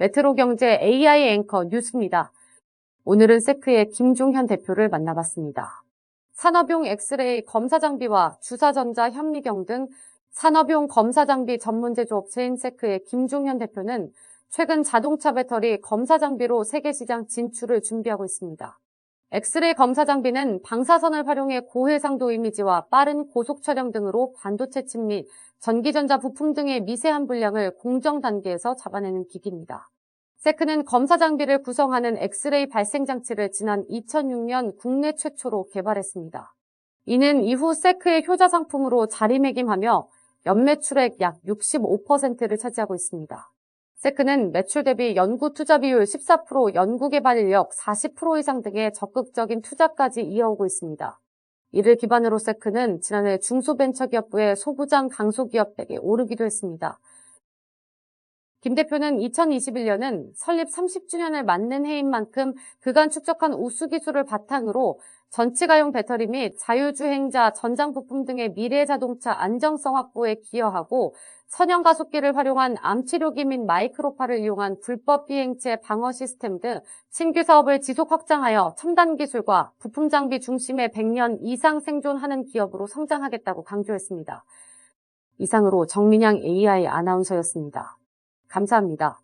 메트로 경제 AI 앵커 뉴스입니다. 오늘은 세크의 김종현 대표를 만나봤습니다. 산업용 엑스레이 검사 장비와 주사전자 현미경 등 산업용 검사 장비 전문 제조업체인 세크의 김종현 대표는 최근 자동차 배터리 검사 장비로 세계 시장 진출을 준비하고 있습니다. 엑스레이 검사 장비는 방사선을 활용해 고해상도 이미지와 빠른 고속 촬영 등으로 반도체 칩 및 전기전자 부품 등의 미세한 분량을 공정 단계에서 잡아내는 기기입니다. 세크는 검사 장비를 구성하는 엑스레이 발생 장치를 지난 2006년 국내 최초로 개발했습니다. 이는 이후 세크의 효자 상품으로 자리매김하며 연매출액 약 65%를 차지하고 있습니다. 세크는 매출 대비 연구 투자 비율 14%, 연구 개발 인력 40% 이상 등의 적극적인 투자까지 이어오고 있습니다. 이를 기반으로 세크는 지난해 중소벤처기업부의 소부장 강소기업 100에 오르기도 했습니다. 김 대표는 2021년은 설립 30주년을 맞는 해인 만큼 그간 축적한 우수 기술을 바탕으로 전치가용 배터리 및 자율주행자 전장 부품 등의 미래 자동차 안정성 확보에 기여하고 선형 가속기를 활용한 암치료기 및 마이크로파를 이용한 불법 비행체 방어 시스템 등 신규 사업을 지속 확장하여 첨단 기술과 부품 장비 중심의 100년 이상 생존하는 기업으로 성장하겠다고 강조했습니다. 이상으로 정민양 AI 아나운서였습니다. 감사합니다.